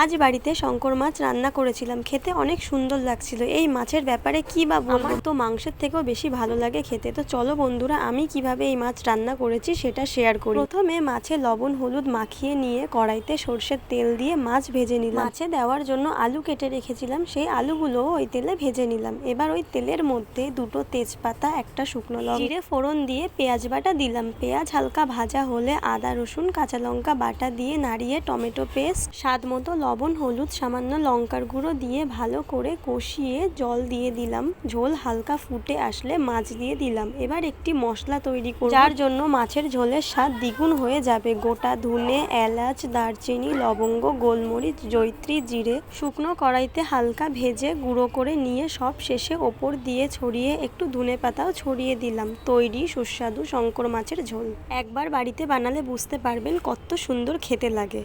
আজ বাড়িতে শঙ্কর মাছ রান্না করেছিলাম। খেতে অনেক সুন্দর লাগছিল। এই মাছের ব্যাপারে কি বা বলব? আমার তো মাংসের থেকেও বেশি ভালো লাগে খেতে। তো চলো বন্ধুরা আমি কীভাবে এই মাছ রান্না করেছি সেটা শেয়ার করি। প্রথমে মাছে লবণ হলুদ মাখিয়ে নিয়ে কড়াইতে সর্ষের তেল দিয়ে মাছ ভেজে নিলাম। মাছে দেওয়ার জন্য আলু কেটে রেখেছিলাম। সেই আলুগুলোও ওই তেলে ভেজে নিলাম। এবার ওই তেলের মধ্যে দুটো তেজপাতা একটা শুকনো লঙ্কা জিরে ফোড়ন দিয়ে পেঁয়াজ বাটা দিলাম। পেঁয়াজ হালকা ভাজা হলে আদা রসুন কাঁচা লঙ্কা বাটা দিয়ে নাড়িয়ে টমেটো পেস্ট স্বাদ মতো লবণ, হলুদ, সামান্য লঙ্কার গুঁড়ো দিয়ে ভালো করে কষিয়ে জল দিয়ে দিলাম। ঝোল হালকা ফুটে আসলে মাছ দিয়ে দিলাম। এবার একটি মশলা তৈরি করব। যার জন্য মাছের ঝোলের স্বাদ দ্বিগুণ হয়ে যাবে। গোটা ধুনে, এলাচ, দারচিনি, লবঙ্গ, গোলমরিচ জৈত্রী জিরে, শুকনো কড়াইতে হালকা ভেজে গুঁড়ো করে নিয়ে সব শেষে ওপর দিয়ে ছড়িয়ে একটু ধনে পাতাও ছড়িয়ে দিলাম। তৈরি সুস্বাদু শঙ্কর মাছের ঝোল। একবার বাড়িতে বানালে বুঝতে পারবেন কত সুন্দর খেতে লাগে।